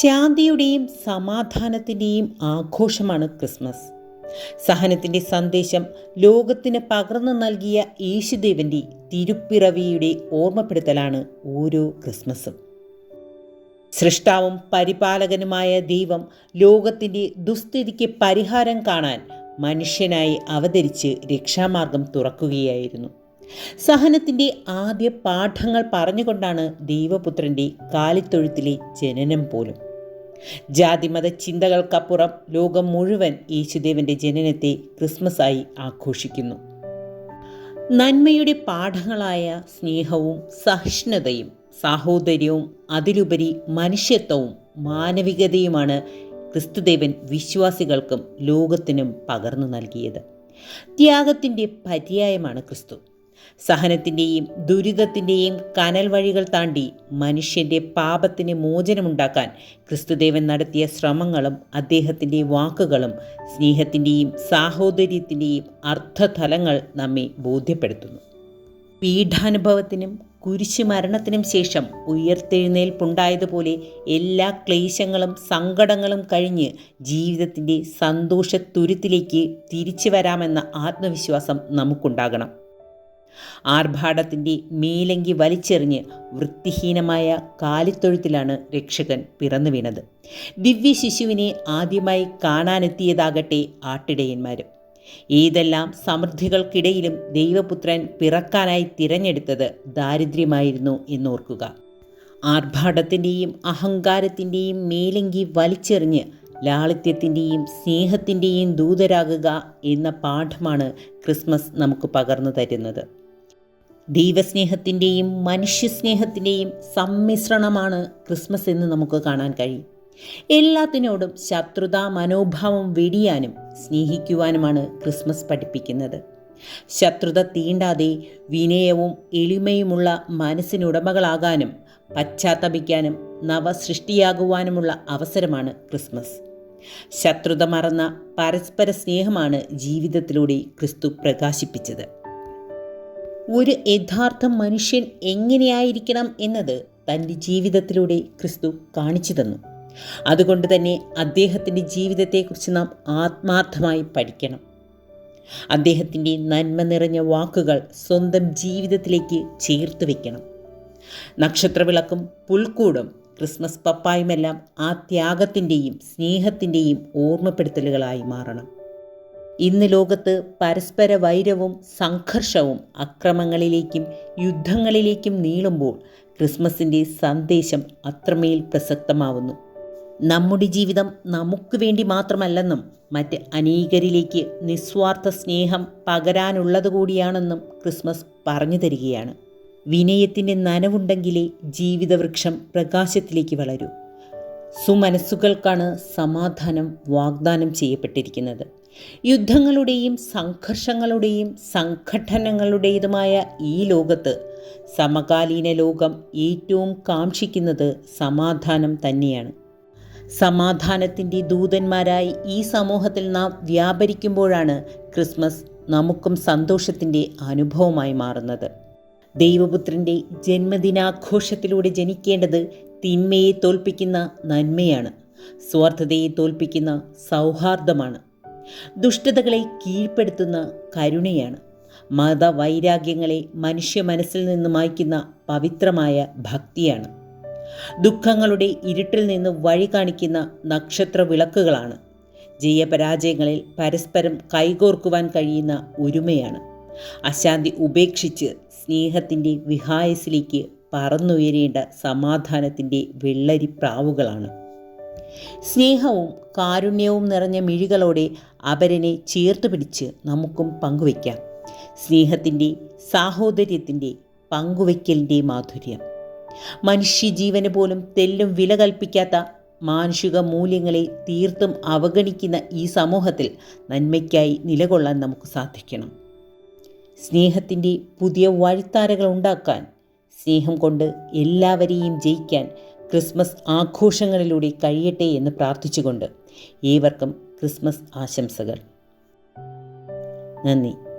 ശാന്തിയുടെയും സമാധാനത്തിന്റെയും ആഘോഷമാണ് ക്രിസ്മസ്. സഹനത്തിന്റെ സന്ദേശം ലോകത്തിന് പകർന്നു നൽകിയ യേശുദേവന്റെ തിരുപ്പിറവിയുടെ ഓർമ്മപ്പെടുത്തലാണ് ഓരോ ക്രിസ്മസും. സൃഷ്ടാവും പരിപാലകനുമായ ദൈവം ലോകത്തിന്റെ ദുസ്ഥിതിക്ക് പരിഹാരം കാണാൻ മനുഷ്യനായി അവതരിച്ച് രക്ഷാമാർഗം തുറക്കുകയായിരുന്നു. സഹനത്തിന്റെ ആദ്യ പാഠങ്ങൾ പറഞ്ഞുകൊണ്ടാണ് ദൈവപുത്രന്റെ കാലിത്തൊഴുത്തിലെ ജനനം പോലും. ജാതിമത ചിന്തകൾക്കപ്പുറം ലോകം മുഴുവൻ യേശുദേവന്റെ ജനനത്തെ ക്രിസ്മസായി ആഘോഷിക്കുന്നു. നന്മയുടെ പാഠങ്ങളായ സ്നേഹവും സഹിഷ്ണുതയും സാഹോദര്യവും അതിലുപരി മനുഷ്യത്വവും മാനവികതയുമാണ് ക്രിസ്തുദേവൻ വിശ്വാസികൾക്കും ലോകത്തിനും പകർന്നു നൽകിയത്. ത്യാഗത്തിന്റെ പര്യായമാണ് ക്രിസ്തു. സഹനത്തിന്റെയും ദുരിതത്തിന്റെയും കനൽ വഴികൾ താണ്ടി മനുഷ്യന്റെ പാപത്തിന് മോചനമുണ്ടാക്കാൻ ക്രിസ്തുദേവൻ നടത്തിയ ശ്രമങ്ങളും അദ്ദേഹത്തിന്റെ വാക്കുകളും സ്നേഹത്തിന്റെയും സാഹോദര്യത്തിന്റെയും അർത്ഥതലങ്ങൾ നമ്മെ ബോധ്യപ്പെടുത്തുന്നു. പീഠാനുഭവത്തിനും കുരിശു മരണത്തിനും ശേഷം ഉയർത്തെഴുന്നേൽപ്പുണ്ടായതുപോലെ എല്ലാ ക്ലേശങ്ങളും സങ്കടങ്ങളും കഴിഞ്ഞ് ജീവിതത്തിന്റെ സന്തോഷത്തുരുത്തിലേക്ക് തിരിച്ചു വരാമെന്ന ആത്മവിശ്വാസം നമുക്കുണ്ടാകണം. ആർഭാടത്തിന്റെ മേലങ്കി വലിച്ചെറിഞ്ഞ് വൃത്തിഹീനമായ കാലിത്തൊഴുത്തിലാണ് രക്ഷകൻ പിറന്നു വീണത്. ദിവ്യ ശിശുവിനെ ആദ്യമായി കാണാനെത്തിയതാകട്ടെ ആട്ടിടയന്മാരും. ഏതെല്ലാം സമൃദ്ധികൾക്കിടയിലും ദൈവപുത്രൻ പിറക്കാനായി തിരഞ്ഞെടുത്തത് ദാരിദ്ര്യമായിരുന്നു എന്നോർക്കുക. ആർഭാടത്തിന്റെയും അഹങ്കാരത്തിന്റെയും മേലങ്കി വലിച്ചെറിഞ്ഞ് ലാളിത്യത്തിന്റെയും സ്നേഹത്തിന്റെയും ദൂതരാകുക എന്ന പാഠമാണ് ക്രിസ്മസ് നമുക്ക് പകർന്നു തരുന്നത്. ദൈവസ്നേഹത്തിന്റെയും മനുഷ്യസ്നേഹത്തിന്റെയും സമ്മിശ്രണമാണ് ക്രിസ്മസ് എന്ന് നമുക്ക് കാണാൻ കഴിയും. എല്ലാത്തിനോടും ശത്രുതാ മനോഭാവം വെടിയാനും സ്നേഹിക്കുവാനുമാണ് ക്രിസ്മസ് പഠിപ്പിക്കുന്നത്. ശത്രുത തീണ്ടാതെ വിനയവും എളിമയുമുള്ള മനസ്സിനുടമകളാകാനും പശ്ചാത്തപിക്കാനും നവസൃഷ്ടിയാകുവാനുമുള്ള അവസരമാണ് ക്രിസ്മസ്. ശത്രുത മറന്ന പരസ്പര സ്നേഹമാണ് ജീവിതത്തിലൂടെ ക്രിസ്തു പ്രകാശിപ്പിച്ചത്. ഒരു യഥാർത്ഥ മനുഷ്യൻ എങ്ങനെയായിരിക്കണം എന്നത് തന്റെ ജീവിതത്തിലൂടെ ക്രിസ്തു കാണിച്ചു തന്നു. അതുകൊണ്ട് തന്നെ അദ്ദേഹത്തിന്റെ ജീവിതത്തെക്കുറിച്ച് നാം ആത്മാർത്ഥമായി പഠിക്കണം. അദ്ദേഹത്തിന്റെ നന്മ നിറഞ്ഞ വാക്കുകൾ സ്വന്തം ജീവിതത്തിലേക്ക് ചേർത്ത് വയ്ക്കണം നക്ഷത്രവിളക്കും പുൽക്കൂടും ക്രിസ്മസ് പപ്പായുമെല്ലാം ആ ത്യാഗത്തിന്റെയും സ്നേഹത്തിന്റെയും ഓർമ്മപ്പെടുത്തലുകളായി മാറണം. ഇന്ന് ലോകത്ത് പരസ്പര വൈരവും സംഘർഷവും അക്രമങ്ങളിലേക്കും യുദ്ധങ്ങളിലേക്കും നീളുമ്പോൾ ക്രിസ്മസിന്റെ സന്ദേശം അത്രമേൽ പ്രസക്തമാവുന്നു. നമ്മുടെ ജീവിതം നമുക്ക് വേണ്ടി മാത്രമല്ലെന്നും മറ്റ് അനേകരിലേക്ക് നിസ്വാർത്ഥ സ്നേഹം പകരാനുള്ളത് കൂടിയാണെന്നും ക്രിസ്മസ് പറഞ്ഞു തരികയാണ്. വിനയത്തിന്റെ നനവുണ്ടെങ്കിലേ ജീവിതവൃക്ഷം പ്രകാശത്തിലേക്ക് വളരൂ. സുമനസ്സുകൾക്കാണ് സമാധാനം വാഗ്ദാനം ചെയ്യപ്പെട്ടിരിക്കുന്നത്. യുദ്ധങ്ങളുടെയും സംഘർഷങ്ങളുടെയും സംഘടനകളുടേതുമായ ഈ ലോകത്ത് സമകാലീന ലോകം ഏറ്റവും കാക്ഷിക്കുന്നത് സമാധാനം തന്നെയാണ്. സമാധാനത്തിന്റെ ദൂതന്മാരായി ഈ സമൂഹത്തിൽ നാം വ്യാപരിക്കുമ്പോഴാണ് ക്രിസ്മസ് നമുക്കും സന്തോഷത്തിന്റെ അനുഭവമായി മാറുന്നത്. ദൈവപുത്രന്റെ ജന്മദിനാഘോഷത്തിലൂടെ ജനിക്കേണ്ടത് തിന്മയെ തോൽപ്പിക്കുന്ന നന്മയാണ്. സ്വാർത്ഥതയെ തോൽപ്പിക്കുന്ന സൗഹാർദ്ദമാണ്. ദുഷ്ടതകളെ കീഴ്പ്പെടുത്തുന്ന കരുണയാണ്. മതവൈരാഗ്യങ്ങളെ മനുഷ്യ മനസ്സിൽ നിന്ന് മായ്ക്കുന്ന പവിത്രമായ ഭക്തിയാണ്. ദുഃഖങ്ങളുടെ ഇരുട്ടിൽ നിന്ന് വഴി കാണിക്കുന്ന നക്ഷത്ര വിളക്കുകളാണ് ജയപരാജയങ്ങളിൽ പരസ്പരം കൈകോർക്കുവാൻ കഴിയുന്ന ഒരുമയാണ്. അശാന്തി ഉപേക്ഷിച്ച് സ്നേഹത്തിന്റെ വിഹായസിലേക്ക് പറന്നുയരേണ്ട സമാധാനത്തിന്റെ വെള്ളരി പ്രാവുകളാണ് സ്നേഹവും കാരുണ്യവും നിറഞ്ഞ മിഴികളോടെ അപരനെ ചേർത്ത് പിടിച്ച് നമുക്കും പങ്കുവയ്ക്കാം. സ്നേഹത്തിന്റെ സാഹോദര്യത്തിന്റെ പങ്കുവയ്ക്കലിന്റെ മാധുര്യം. മനുഷ്യജീവന് പോലും തെല്ലും വില കൽപ്പിക്കാത്ത മാനുഷിക മൂല്യങ്ങളെ തീർത്തും അവഗണിക്കുന്ന ഈ സമൂഹത്തിൽ നന്മയ്ക്കായി നിലകൊള്ളാൻ നമുക്ക് സാധിക്കണം. സ്നേഹത്തിന്റെ പുതിയ വഴിത്താരകൾ ഉണ്ടാക്കാൻ സ്നേഹം കൊണ്ട് എല്ലാവരെയും ജയിക്കാൻ ക്രിസ്മസ് ആഘോഷങ്ങളിലൂടെ കഴിയട്ടെ എന്ന് പ്രാർത്ഥിച്ചുകൊണ്ട് ഏവർക്കും ക്രിസ്മസ് ആശംസകൾ. നന്ദി.